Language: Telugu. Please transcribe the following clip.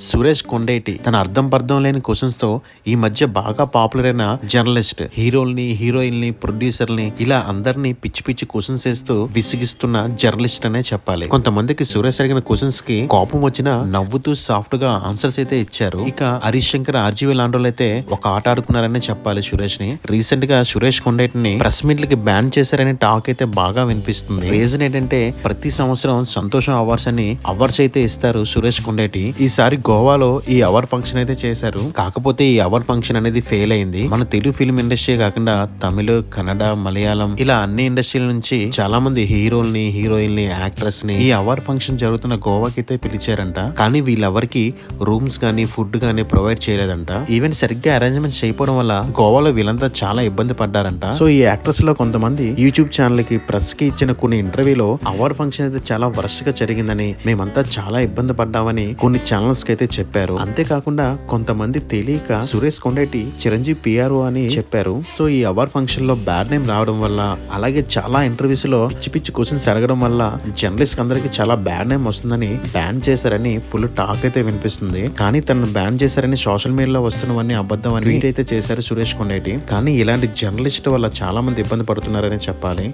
సురేష్ కొండేటి తన అర్థం పర్థం లేని క్వశ్చన్స్తో ఈ మధ్య బాగా పాపులర్ అయిన జర్నలిస్ట్ హీరోల్ని హీరోయిన్ని ప్రొడ్యూసర్ని ఇలా అందరినీ పిచ్చి పిచ్చి క్వశ్చన్స్ వేస్తూ విసిగిస్తున్న జర్నలిస్ట్ అనే చెప్పాలి. కొంతమందికి సురేష్ అడిగిన క్వశ్చన్స్కి కోపం వచ్చినా నవ్వుతూ సాఫ్ట్గా ఆన్సర్స్ అయితే ఇచ్చారు. ఇక హరీష్ శంకర్ ఆర్జీవీ లాంటి అయితే ఒక ఆట ఆడుకున్నారనే చెప్పాలి సురేష్ని రీసెంట్గా సురేష్ కొండేటిని ప్రెస్ మీట్లకి బ్యాన్ చేశారనే టాక్ అయితే బాగా వినిపిస్తుంది. రీజన్ ఏంటంటే ప్రతి సంవత్సరం సంతోషం అవార్డ్స్ అని అవార్డ్స్ అయితే ఇస్తారు సురేష్ కొండేటి. ఈసారి గోవాలో ఈ అవార్డ్ ఫంక్షన్ అయితే చేశారు. కాకపోతే ఈ అవార్డ్ ఫంక్షన్ అనేది ఫెయిల్ అయింది. మన తెలుగు ఫిల్మ్ ఇండస్ట్రీ కాకుండా తమిళ కన్నడ మలయాళం ఇలా అన్ని ఇండస్ట్రీల నుంచి చాలా మంది హీరోల్ని హీరోయిన్ యాక్ట్రెస్ని ఈ అవార్డ్ ఫంక్షన్ జరుగుతున్న గోవాకి అయితే పిలిచారంట. కానీ వీళ్ళెవరికి రూమ్స్ గానీ ఫుడ్ గానీ ప్రొవైడ్ చేయలేదంట. ఈవెంట్ సరిగ్గా అరేంజ్మెంట్ చేయకపోవడం వల్ల గోవాలో వీళ్ళంతా చాలా ఇబ్బంది పడ్డారంట. సో ఈ యాక్టర్స్లో కొంతమంది యూట్యూబ్ ఛానల్కి ప్రెస్కి ఇచ్చిన కొన్ని ఇంటర్వ్యూలో అవార్డ్ ఫంక్షన్ అయితే చాలా వరుసగా జరిగిందని మేమంతా చాలా ఇబ్బంది పడ్డామని కొన్ని ఛానల్స్కి అయితే చెప్పారు. అంతేకాకుండా కొంతమంది తెలియక సురేష్ కొండేటి చిరంజీవి పిఆర్ఓ అని చెప్పారు. సో ఈ అవార్డ్ ఫంక్షన్లో బ్యాడ్ నేమ్ రావడం వల్ల అలాగే చాలా ఇంటర్వ్యూస్లో పిచ్చి పిచ్చి క్వశ్చన్స్ అడగడం వల్ల జర్నలిస్ట్ అందరికి చాలా బ్యాడ్ నేమ్ వస్తుందని బ్యాన్ చేశారని ఫుల్ టాక్ అయితే వినిపిస్తుంది. కానీ తనను బ్యాన్ చేశారని సోషల్ మీడియాలో వస్తున్నవన్నీ అబద్ధం అని ట్వీట్ అయితే చేశారు సురేష్ కొండేటి. కానీ ఇలాంటి జర్నలిస్ట్ వల్ల చాలా మంది ఇబ్బంది పడుతున్నారని చెప్పాలి.